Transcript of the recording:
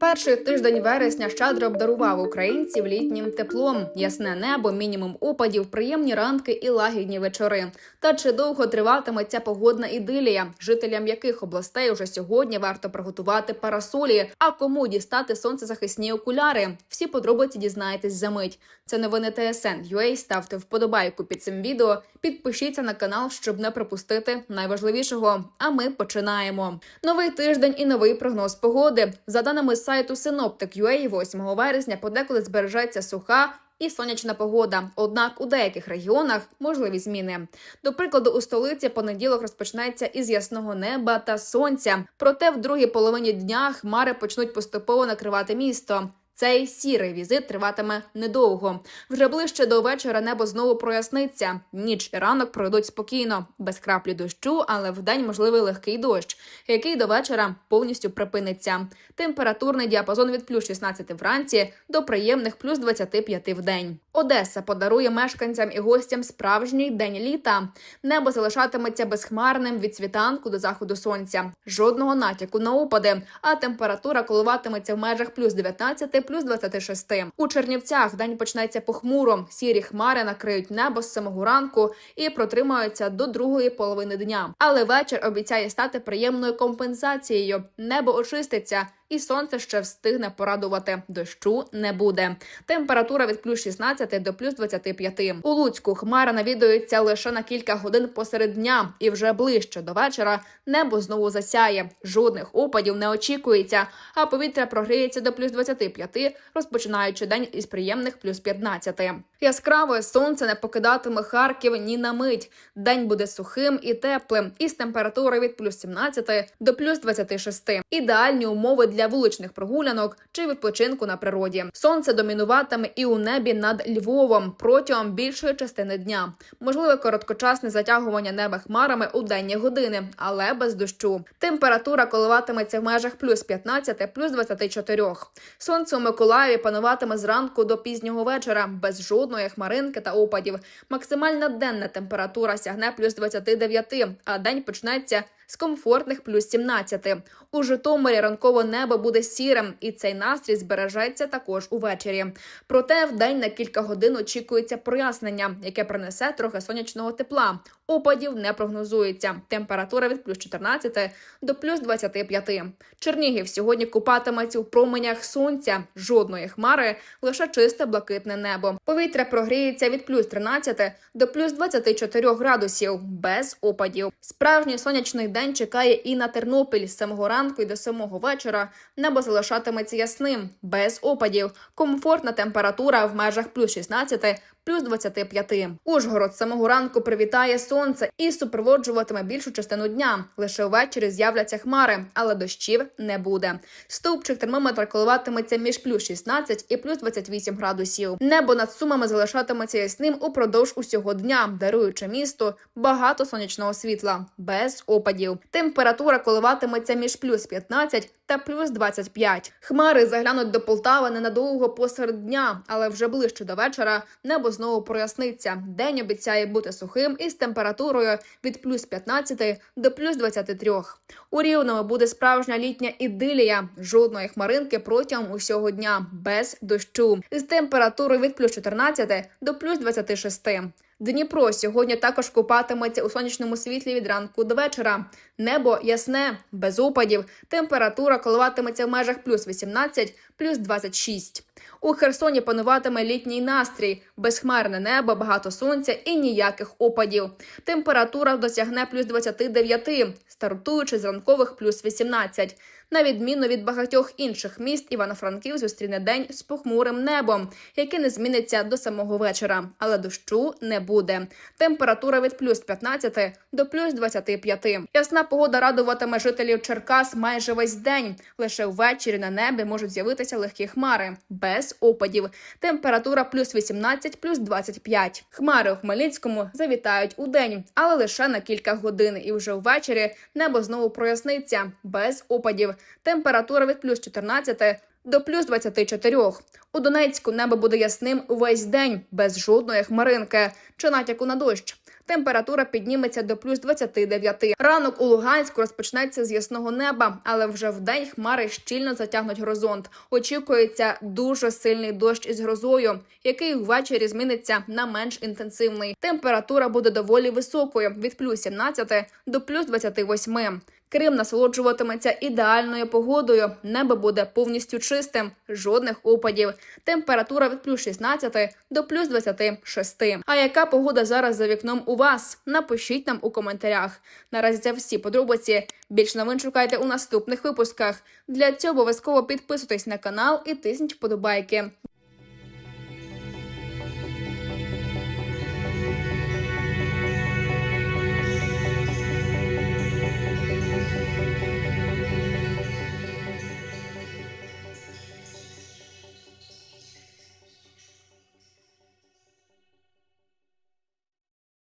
Перший тиждень вересня щедро обдарував українців літнім теплом, ясне небо, мінімум опадів, приємні ранки і лагідні вечори. Та чи довго триватиме ця погодна ідилія, жителям яких областей уже сьогодні варто приготувати парасолі, а кому дістати сонцезахисні окуляри? Всі подробиці дізнаєтесь за мить. Це новини ТСН. UA. Ставте вподобайку під цим відео, підпишіться на канал, щоб не пропустити найважливішого. А ми починаємо. Новий тиждень і новий прогноз погоди. За даними сайту Synoptic.ua, 8 вересня подекуди збережеться суха. І сонячна погода. Однак у деяких регіонах можливі зміни. До прикладу, у столиці понеділок розпочнеться із ясного неба та сонця. Проте в другій половині дня хмари почнуть поступово накривати місто. Цей сірий візит триватиме недовго. Вже ближче до вечора небо знову проясниться. Ніч і ранок пройдуть спокійно, без краплі дощу, але вдень можливий легкий дощ, який до вечора повністю припиниться. Температурний діапазон від плюс 16 вранці до приємних плюс 25 в день. Одеса подарує мешканцям і гостям справжній день літа. Небо залишатиметься безхмарним від світанку до заходу сонця. Жодного натяку на опади, а температура коливатиметься в межах плюс 19 плюс 26. У Чернівцях день почнеться похмуро. Сірі хмари накриють небо з самого ранку і протримаються до другої половини дня. Але вечір обіцяє стати приємною компенсацією. Небо очиститься. І сонце ще встигне порадувати. Дощу не буде. Температура від плюс 16 до плюс 25. У Луцьку хмара навідується лише на кілька годин посеред дня, і вже ближче до вечора небо знову засяє. Жодних опадів не очікується, а повітря прогріється до плюс 25, розпочинаючи день із приємних плюс 15. Яскраве сонце не покидатиме Харків ні на мить. День буде сухим і теплим, із температури від плюс 17 до плюс 26. Ідеальні умови для вуличних прогулянок чи відпочинку на природі. Сонце домінуватиме і у небі над Львовом протягом більшої частини дня. Можливе короткочасне затягування неба хмарами у денні години, але без дощу. Температура коливатиметься в межах плюс 15, плюс 24. Сонце у Миколаєві пануватиме зранку до пізнього вечора без жодної хмаринки та опадів. Максимальна денна температура сягне плюс 29, а день почнеться з комфортних плюс 17. У Житомирі ранкове небо буде сірим, і цей настрій збережеться також увечері. Проте в день на кілька годин очікується прояснення, яке принесе трохи сонячного тепла. Опадів не прогнозується. Температура від плюс 14 до плюс 25. Чернігів сьогодні купатиметься у променях сонця. Жодної хмари, лише чисте блакитне небо. Повітря прогріється від плюс 13 до плюс 24 градусів без опадів. Справжній сонячний день чекає і на Тернопіль з самого ранку і до самого вечора. Небо залишатиметься ясним, без опадів. Комфортна температура в межах плюс 16, плюс 25. Ужгород самого ранку привітає сонце і супроводжуватиме більшу частину дня. Лише ввечері з'являться хмари, але дощів не буде. Стовпчик термометра коливатиметься між плюс 16 і плюс 28 градусів. Небо над сумами залишатиметься ясним упродовж усього дня, даруючи місту багато сонячного світла без опадів. Температура коливатиметься між плюс 15 та плюс 25. Хмари заглянуть до Полтави ненадовго посеред дня, але вже ближче до вечора небо знову проясниться. День обіцяє бути сухим із температурою від плюс 15 до плюс 23. У Рівному буде справжня літня ідилія. Жодної хмаринки протягом усього дня без дощу. З температурою від плюс 14 до плюс 26. Дніпро сьогодні також купатиметься у сонячному світлі від ранку до вечора. Небо ясне, без опадів. Температура коливатиметься в межах плюс 18, плюс 26. У Херсоні пануватиме літній настрій, безхмарне небо, багато сонця і ніяких опадів. Температура досягне плюс 29, стартуючи з ранкових плюс 18. На відміну від багатьох інших міст, Івано-Франків зустріне день з похмурим небом, який не зміниться до самого вечора, але дощу не буде. Температура від плюс 15 до плюс 25. Ясна погода радуватиме жителів Черкас майже весь день. Лише ввечері на небі можуть з'явитися легкі хмари без опадів. Температура плюс 18, плюс 25. Хмари у Хмельницькому завітають у день, але лише на кілька годин. І вже ввечері небо знову проясниться без опадів. Температура від плюс 14 до плюс 24. У Донецьку небо буде ясним увесь день, без жодної хмаринки чи натяку на дощ. Температура підніметься до плюс 29. Ранок у Луганську розпочнеться з ясного неба, але вже вдень хмари щільно затягнуть горизонт. Очікується дуже сильний дощ із грозою, який ввечері зміниться на менш інтенсивний. Температура буде доволі високою від плюс 17 до плюс 28. Крим насолоджуватиметься ідеальною погодою. Небо буде повністю чистим, жодних опадів. Температура від плюс 16 до плюс 26. А яка погода зараз за вікном у вас? Напишіть нам у коментарях. Наразі це всі подробиці. Більш новин шукайте у наступних випусках. Для цього обов'язково підписуйтесь на канал і тисніть вподобайки.